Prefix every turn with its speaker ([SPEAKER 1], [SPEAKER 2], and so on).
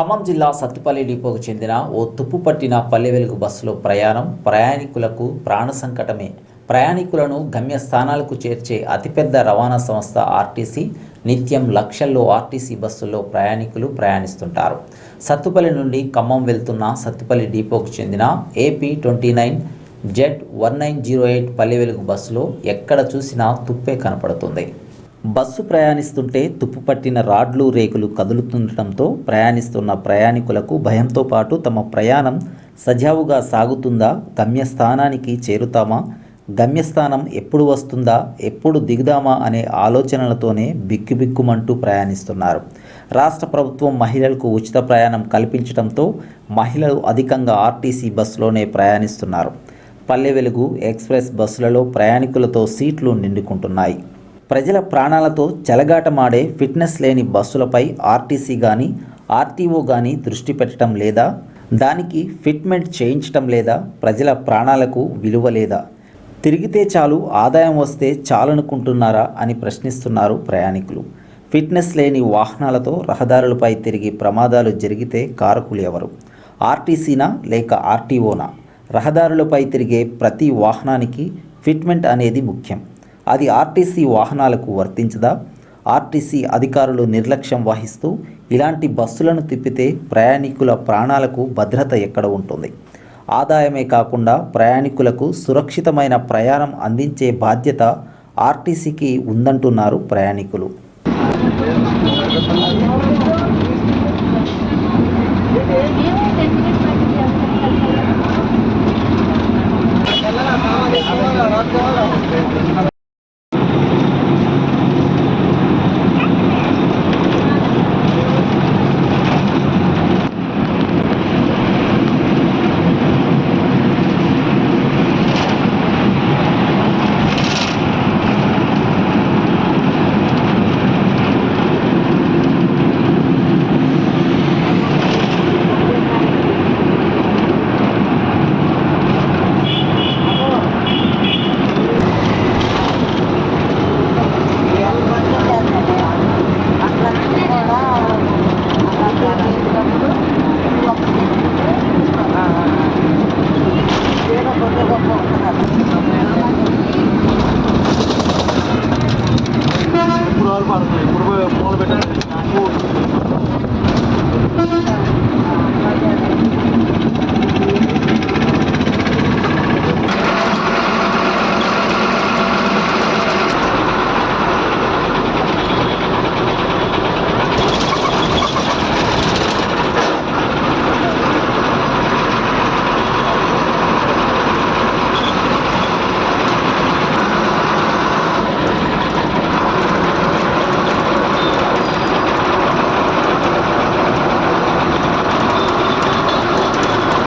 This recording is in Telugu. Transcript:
[SPEAKER 1] ఖమ్మం జిల్లా సత్తుపల్లి డిపోకు చెందిన ఓ తుప్పు పట్టిన పల్లె వెలుగు బస్సులో ప్రయాణం ప్రయాణికులకు ప్రాణ సంకటమే. ప్రయాణికులను గమ్యస్థానాలకు చేర్చే అతిపెద్ద రవాణా సంస్థ ఆర్టీసీ నిత్యం లక్షల్లో ఆర్టీసీ బస్సుల్లో ప్రయాణికులు ప్రయాణిస్తుంటారు. సత్తుపల్లి నుండి ఖమ్మం వెళ్తున్న సత్తుపల్లి డిపోకు చెందిన AP twenty nine Z one nine zero eight Palle Velugu బస్సులో ఎక్కడ చూసినా తుప్పే కనపడుతుంది. బస్సు ప్రయాణిస్తుంటే తుప్పు పట్టిన రాడ్లు రేకులు కదులుతుండటంతో ప్రయాణిస్తున్న ప్రయాణికులకు భయంతో పాటు తమ ప్రయాణం సజావుగా సాగుతుందా గమ్యస్థానానికి చేరుతామా గమ్యస్థానం ఎప్పుడు వస్తుందా ఎప్పుడు దిగుదామా అనే ఆలోచనలతోనే బిక్కుబిక్కుమంటూ ప్రయాణిస్తున్నారు. రాష్ట్ర ప్రభుత్వం మహిళలకు ఉచిత ప్రయాణం కల్పించడంతో మహిళలు అధికంగా ఆర్టీసీ బస్సులోనే ప్రయాణిస్తున్నారు. పల్లె వెలుగు ఎక్స్ప్రెస్ బస్సులలో ప్రయాణికులతో సీట్లు నిండుకుంటున్నాయి. ప్రజల ప్రాణాలతో చెలగాటమాడే ఫిట్నెస్ లేని బస్సులపై ఆర్టీసీ కానీ ఆర్టీఓ కానీ దృష్టి పెట్టడం లేదా? దానికి ఫిట్మెంట్ చేయించటం లేదా? ప్రజల ప్రాణాలకు విలువ లేదా? తిరిగితే చాలు ఆదాయం వస్తే చాలనుకుంటున్నారా అని ప్రశ్నిస్తున్నారు ప్రయాణికులు. ఫిట్నెస్ లేని వాహనాలతో రహదారులపై తిరిగి ప్రమాదాలు జరిగితే కారకులు ఎవరు? ఆర్టీసీనా లేక ఆర్టీఓనా? రహదారులపై తిరిగే ప్రతి వాహనానికి ఫిట్మెంట్ అనేది ముఖ్యం. అది ఆర్టీసీ వాహనాలకు వర్తించదా? ఆర్టీసీ అధికారులు నిర్లక్ష్యం వహిస్తూ ఇలాంటి బస్సులను తిప్పితే ప్రయాణికుల ప్రాణాలకు భద్రత ఎక్కడ ఉంటుంది? ఆదాయమే కాకుండా ప్రయాణికులకు సురక్షితమైన ప్రయాణం అందించే బాధ్యత ఆర్టీసీకి ఉందంటున్నారు ప్రయాణికులు.